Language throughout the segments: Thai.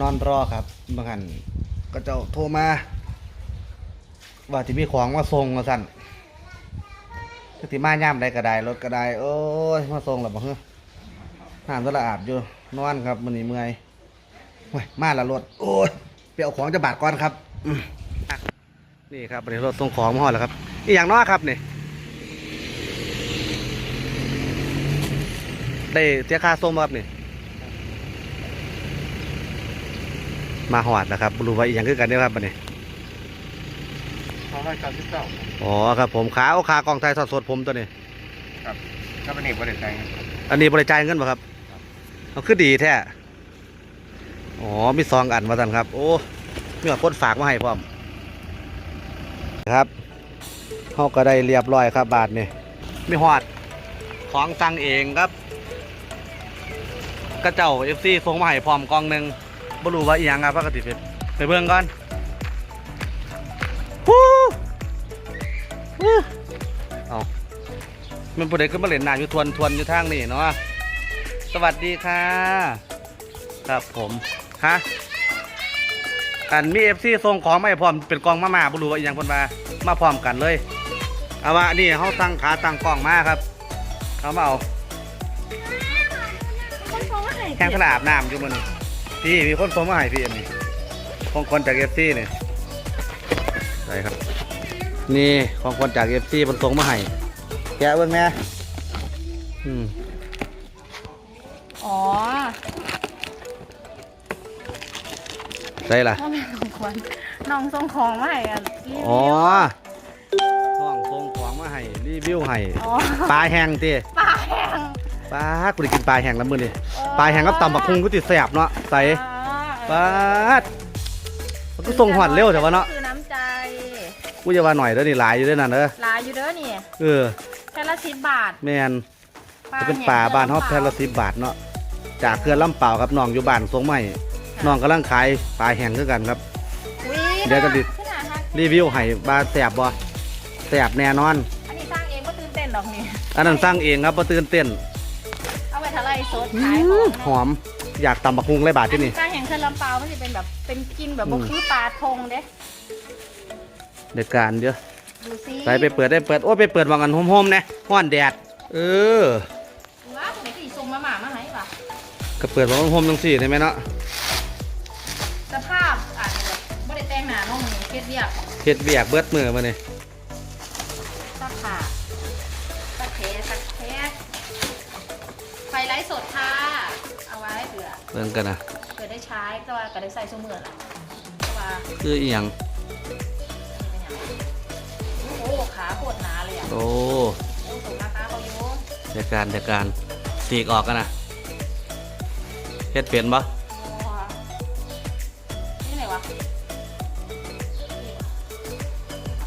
นอนรอครับบางหันก็เจ้าโทรมา ว่าที่มีของมาส่งมาสั่นก็ที่มาย่ามใดก็ได้รถก็ได้โอ้ยมาส่งแล้วบ่เฮ้อน้ำสละอาบอยู่นอนครับมันนี้เมื่อยมาละรถโอ้ยไปเอาของจะบาดก่อนครับนี่ครับวันนี้รถส่งของมาฮอดแล้วครับอีอย่างน้อครับนี่ได้เสียค่าส่งครับนี่ มาหอดแล้วครับบรู้ว่าอีกอย่างคือกันเนี่ยครับบันนี้สองร้อยเก้าสิบเก้าอ๋อครับผมขาเอาขากองไทยสดสดผมตัวนี้ก็เป็นเอกบริษัทอันนี้บริจายเงินป่ะครับเอาคือดีแท้อ๋อมีซองอันมาตันครับ โอ้มีหอดคนฝากมาให้พร้อมครับเขาก็ได้เรียบร้อยครับบาทนี่มีหอดของสั่งเองครับ กระเจ้าเอฟซีส่งมาให้พร้อมกองหนึ่ง บ่รู้ว่าอีหยังครับปกติไปไปเบิ่งก่อนฮู้ฮู้เอามันผู้ใดก็มาเล่นน้ำอยู่ทวนทวนอยู่ทางนี่เนาะสวัสดีค่ะ ครับผมฮะอันมีเอฟซีส่งของมาให้พร้อมเป็นกองมามาบ่รู้ว่าอีหยังเพิ่นมามาพร้อมกันเลยเอาว่านี่เฮาตั้งขาตั้งกล้องมาครับเอามาเอาคนฟ้องว่าไงแข่งสนามน้ำอยู่มัน พี่มีคนส่งมาให้พี่อันนี้ของคนจากเอฟซีนี่ใช่ครับ นี่ของคนจากเอฟซีมันส่งมาให้แกะเบิ่งแม่อืมอ๋อใช่ล่ะพ่อแม่สองคนน้องส่งของมาให้อะรีวิวอ๋อน้องส่งของมาให้รีวิวให้อ๋อปลาแห้งตีปลาแห้งปลากูได้กินปลาแห้งแล้วมื้อนี้ ปลาแห้งกับตำบักคุงก็ติแสบเนาะใส่ปลาดมันก็ส่งหอดเร็วแต่ว่าเนาะคือน้ำใจกูจะว่าหน่อยเด้อนี่หลายอยู่เด้อนั่นเด้อหลายอยู่เด้อนี่เออแค่ละสิบบาทแม่นจะเป็นป่าบ้านฮอบแพนละสิบบาทเนาะจากเขื่อนลำเปล่าครับน้องอยู่บ้านทรงใหม่น้องกำลังขายปลาแห้งคือกันครับอุ๊เดี๋ยวจะดิขนาดนั้นรีวิวให้บาแสบบ่แสบแน่นอน อันนี้สร้างเองก็ตื่นเต้นดอกนี่อันนั้นสร้างเองครับบ่ตื่นเต้น เอาไปทะเลสดขายของหอม อยากตำบักฮุงเลยบาทที่นี่ปลาแห้งเคยลำเปามันจะเป็นแบบเป็นกินแบบอืบ่มคือปลาทงเด้เด็ดการเดี๋ยวดูสิใส่ไปเปิดได้เปิดโอ้ยไปเปิดวางกันโฮมๆนะห้อนแดด เออว้าวคนไหนที่ส่งมาหมามาให้ป่ะก็เปิดวางโฮมๆจังสี่ได้ไหมเนาะสภาพอาจจะแบบไม่ได้แต่งหน้าน้องนี่เครียดเรียบเฮ็ดเบียกเบิดมือมานี่สั เผื่อเบิ่งกันนะเผื่อได้ใช้แต่ว่าก็ได้ใส่สมือละเพราะว่าคืออีหยังเป็นอย่างโอ้โหขาปวดหนาเลยอะโอ้โอ้ส่งหน้าตาเขาอยู่เด็ดการเด็ดการสีกออกกันนะเฮ็ดเป็นบ่โอ้นี่ไหนวะ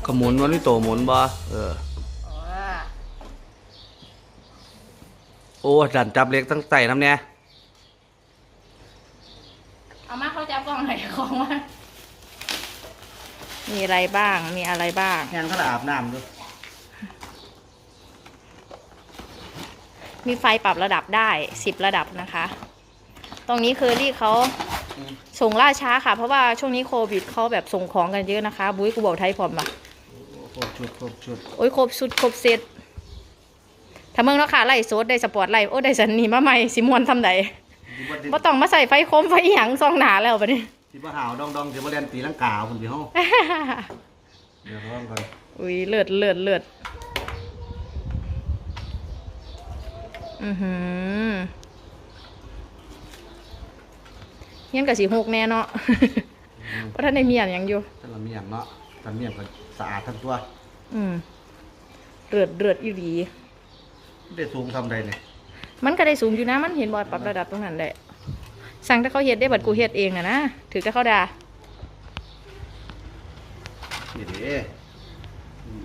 ก็หมุนมันมีโตหมุนบ่เอออ๋อโอ้ดันจับเล็กตั้งใส่น้ำเนี่ย เอามาเขาจับกล้อง ไหนของมามีอะไรบ้าง มีอะไรบ้างแห้งขนาดอาบน้ำด้วยมีไฟปรับระดับได้10ระดับนะคะ ตรงนี้คือที่เขาส่งล่าช้าค่ะ เพราะว่าช่วงนี้โควิดเขาแบบส่งของกันเยอะนะคะ บุ้ยกูบอกไทยพร้อมปะครบชุดครบชุดโอ้ยครบสุดครบเซตถ้าเมืองเนาะค่ะไล่โซดได้สปอร์ตไลท์โอ้ได้สันนี่มาใหม่สิมวนทำไดบ่ต้องมาใส่ไฟโคมไฟหยังซองหนาแล้วปะเนี่ย ที่บ่หาวดองดองๆเดี๋ยวมาเรียนตีลังกาคุณพี่เฮาเดี๋ยวร้องก่อนอุ้ยเลือดเลือดเลือดอือหือเฮียนกับสีหกแน่เนาะเพราะท่านในเมียนหยังอยู่ถ้าเราเมียงเนาะถ้าเมียงก็สะอาดทั้งตัว อืมเลือดเลือดอีหลีได้สูงทำใดเนี่ยมันก็ได้สูงอยู่นะมันเห็นบอยปรับระดับตรงนั้นแหละ สั่งแต่เขาเฮ็ดได้บัดกูเฮ็ดเองนะนะถือแต่เขาด่านี่เด้อืม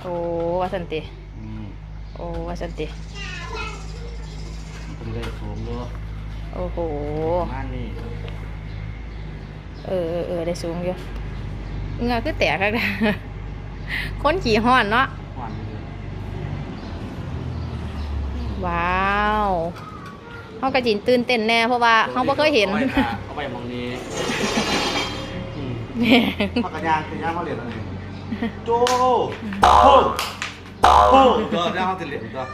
โอ้วาสันติอืมโอ้วาสันติผมได้สูงด้วยโอ้โหประมาณนี้เออเออเออได้สูงอยู่เหงาคือแตกแล้วนะ คนขี่ห้อนเนาะ ห วานเลยอืมว้าวเฮากระจินตื่นเต้นแน่เพราะว่าเฮาบ่เคยเห็นเอาไปมองนี้อืมแหม่พักกันยางคือย่างเขาเรียนอะไรโจโอ้โอ้เดี๋ยวย่างเขาจะเรียนตัว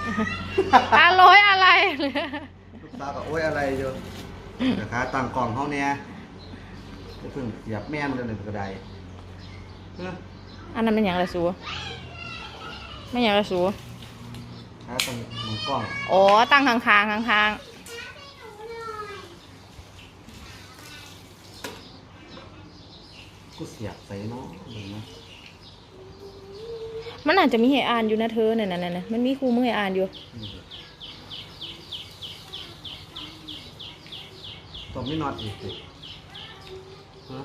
อร่อยอะไรลูกตาก็โอ้ยอะไรอยู่นะคะต่างกล่องเขาเนี่ยจะเพิ่งเหยียบแม่นเดินหนึ่งกระไดเอออันนั้นเป็นหยังละสูไม่หยังละสู ขาต่างมือกล้องอ๋อตั้งข้างๆข้างกูเสียบใส่เนาะเห็นไหมๆมันอาจจะมีให้อ่านอยู่นะเธอเนี่ยนั่นๆๆมันมีครูมือให้อ่านอยู่ตัวไม่นอนอีกสิฮะ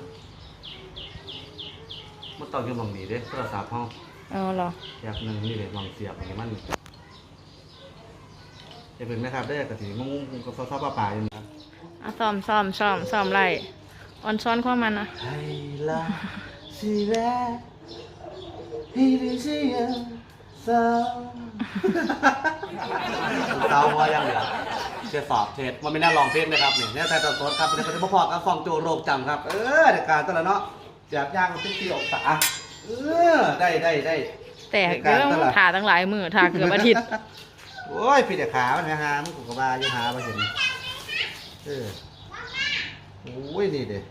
มันต้องอยู่หมองนี้เด้โทรศัพท์ห้องอ๋อเหรอเสียบหนึ่งนี่เลยหมองเสียบอย่างนี้มัน จะเป็นไหมครับได้กระถิ่นงงๆกับซอปลาๆอยู่นะอะซ้อมซ้อมซ้อมซ้อมไล่ออนซ้อนความมันนะให้ละสิแวให้ได้เสียสาวสาวพอยังเหลือเชียร์สอบเทศว่าไม่น่าลองเพลงนะครับเนี่ยเนี่ยแต่ตอนต้นครับเดี๋ยวก็จะมาพอกับฟองโจโรคจำครับ เออเด็กการตัวละเนาะเสียบย่างติ๊กตี้ออกตาเออได้ได้ได้แต่เรื่องถ่าตั้งหลายมือถ่าเกือบอาทิตย์ โอ้ยพี่เด็กขามันนะฮะมันกูกบาอยู่หามาเห็นเออโอ้ยนี่เด็ก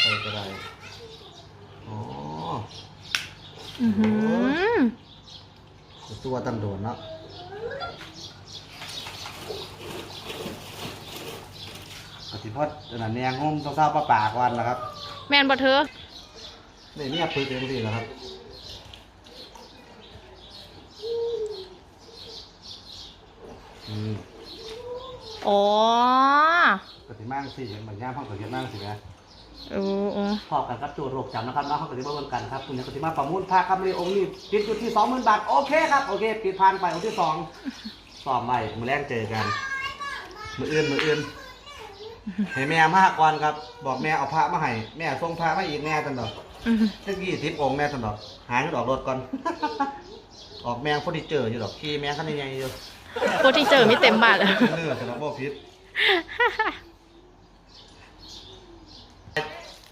ใส่กระไรอ๋ออือหือตัวตันโดนเนาะปฏิพัฒน์อันนั้นแนงงมต้องเศร้าปลาปากวันแล้วครับ แม่นบ่เธอนี่เนี่ยปืนเต็มที่แล้วครับ อืมอ๋อกติมั่งสิเหมือนย่างพ่อกติมั่งสินะโอ้โอ้พอกันครับจูโรคจำนะครับน้องเขากติมาเบิ่งกันครับคุณยังกติมาประมูลผ้าครับในองค์นี้ปิดอยู่ที่สองหมื่นบาทโอเคครับโอเคปิดพันไปองค์ที่สองสอบใหม่มือแรกเจอกัน มืออื่นมืออื่นให้แม่มาก่อนครับ บอกแม่เอาพระมาให้แม่ส่งพระมาอีกแน่ตันดอกอือหือสักยี่สิบองค์แม่ตันดอกหาเงินออกรถก่อน ออกแมงฟอร์นิเจอร์อยู่ดอกขี่แมงขันใหญ่ๆอยู่ โคตรที่เจอมีเต็มบ้านเลยเนื้อสำหรับบ่พิษ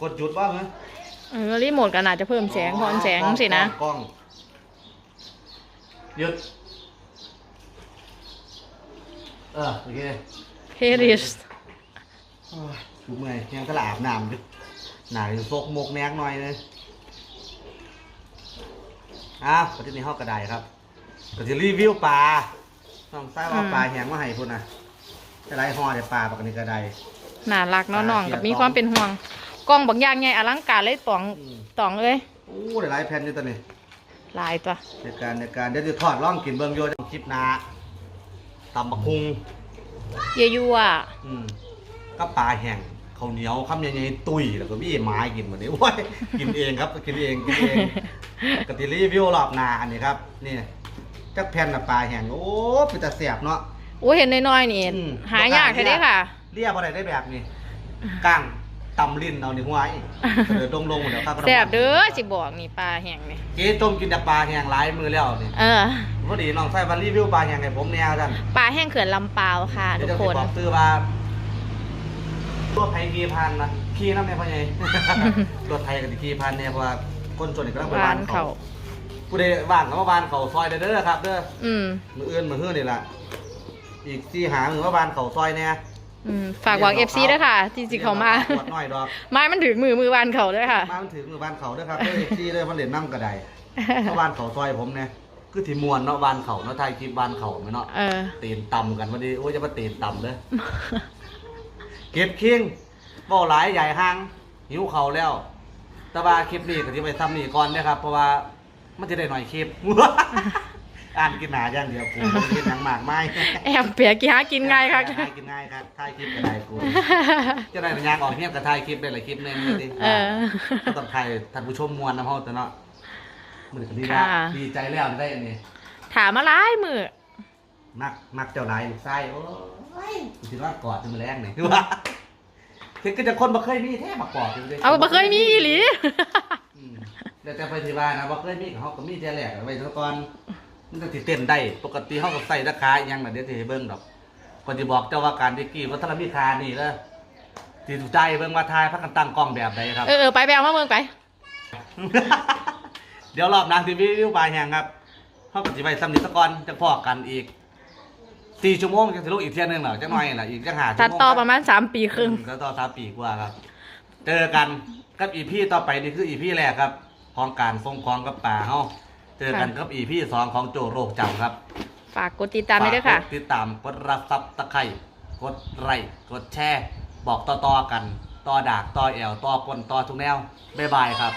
กดหยุดบ้างไหมเออรีโมทกันอาจจะเพิ่มแสงพรแสงสินะกล้องหยุดเออโอเคเฮริสโอ้ยดูเมื่อยยังตลาอาบน้ำดิหนาจะซกมกแนกหน่อยเลยอ้าวประเทศนี้ห้อกระไดครับก็จะรีวิวปลา ต้องใส่ว่าปลาแห้งมาให้พุ่นนะจะไรห่อแต่ปลาปกติกระไดน่ารักเนาะน้องกับมีความเป็นห่วงกล้องบางอย่างไงอลังการเลยตองอืมตองเลยโอ้ได้หลายแผ่นอยู่ตัวนี้หลายตัวในการในการเดี๋ยวจะทอดร่องกินเบิ่งโยคลิปหนาตำบักคุงเยอะยั่วอืมก็ปลาแห้งข้าวเหนียวคำใหญ่ๆตุยแล้วก็มีไม้กินเหมือนนี้โอ้ยกินเองครับกินเองกินเองกติรีวิวรอบหนาอันนี้ครับนี่ จักแผ่นน่ะปลาแห้งโอ้เป็นตาเสียบเนาะ โอ้เห็นน้อยๆนี่ อืม หายากแท้เด้ค่ะ เรียบอะไรได้แบบนี้ก้างตำลิ้นเอาในหัวไอ้เดือดดงลงหมดแล้วครับแซ่บเด้อสิบอกนี่ปลาแห้งนี่เจ๊ต้มกินแต่ปลาแห้งหลายมือแล้วนี่เออ พอดีน้องไส้วันรีวิวปลาแห้งให้ผมแนวท่านปลาแห้งเขื่อนลำปาวค่ะเดี๋ทุยวกจะคนบอกซื้อว่าตัวไทยขี่พันนะขี่น้ำในพ่อใหญ่รถไทยกับขี่พันเนี่ยเพราะว่าคนชนอีกกำลังไปบ้าบ้านนเขาเขา ผู้ใดบ้านเขามาบ้านเขาซอยเด้อเด้อครับเด้ออืม มืออื่นมือฮื้อนี่แหละอีกที่หามือว่าบ้านเขาซอยเนี่ยอืม ฝากบอกเอฟซีด้วยค่ะที่สิเขามาขวดน้อยดอก ไม้มันถึงมือมือวานเขาด้วยค่ะมามันถึงมือบ้านเขาเด้อครับเด้ออีกที่เด้อมันเหรียญน้ำกระไดเพราะบ้านเขาซอยผมเนี่ยคือที่มวนเนาะบ้านเขาเนาะไทยคลิปบ้านเขาไหมเนาะเออ ตีนต่ำกันวันนี้โอ้ยจะมาตีนต่ำเด้อเก็บคิงเบ้าหลายใหญ่ห้างหิวเขาวแล้ว แต่ว่าคลิปนี้ก็จะไปทำนี่ก่อนนะครับเพราะว่า มันจะได้หน่อยคลิปอ่านกินหนาอย่างเดียวกูบ่ได้กินหนังหมากไม้แอบเปียกกี่หากินง่ายค่ะหกินง่ายครับถ่ายคลิปก็ได้กู จะได้ยางออกเงียบกับถ่ายคลิปได้หลายคลิปหนึงนี่สิเออก็ต้องถ่ายท่านผู้ชมมวนนะพ่อแต่เนาะมือกันดีนะค่ะ ดีใจแล้วได้อันนี้ถามมาหลายมือมักมักเจ้าหลายลูกไส้โอ้ยกูคิดว่ากอดจะมาแรงนี่คือว่าคือก็จะคนบ่เคยมีแท้มากอดอยู่ลเอาบ่เคยมีอีหลี อืม แต่แต่ไปที่บ้านนะบ่เคยมีกับเขาก็มีแต่แหลกเอาไว้ซะก่อนมันก็สิเต้นได้ปกติเขาก็ใส่ตะขาอหยังน่ะเดี๋ยวสิให้เบิ่งดอกก่อนสิบอกเจ้าว่าการดิกี้ว่าถ้าเรามีคานี่เด้อสิถูกใจเบิ่งว่าทายพักกันตั้งกล้องแบบใดครับ เออเออไปไปเอามาเมืองไป เดี๋ยวรอบหนางทีวีวิวปลายแหงครับเขาก็สิไปสำนิสกรจะพอกันอีกสี่ชั่วโมงจะสิลงอีกเที่ยหนึงเหรอจังหน่อยล่ะอีกจังหาชั่วโมงตัดต่อประมาณสามปีครึ่งอืมแล้วต่อสามปีกว่าครับ เจอกันกับอีพีต่อไปนี่คืออีพีแรกครับ ของการทรงของกับป่าเฮาเจอกันกับอีพีสองของโจโรคจำครับ ฝากกดติดตามด้วยเด้วยค่ะ ฝากกดติดตามกดรับซับตะไคร่กดไลค์กดแชร์ บอกต่อๆกัน ต่อดากต่อแอวต่อคนต่อทุกแนวบ๊ายบายครับ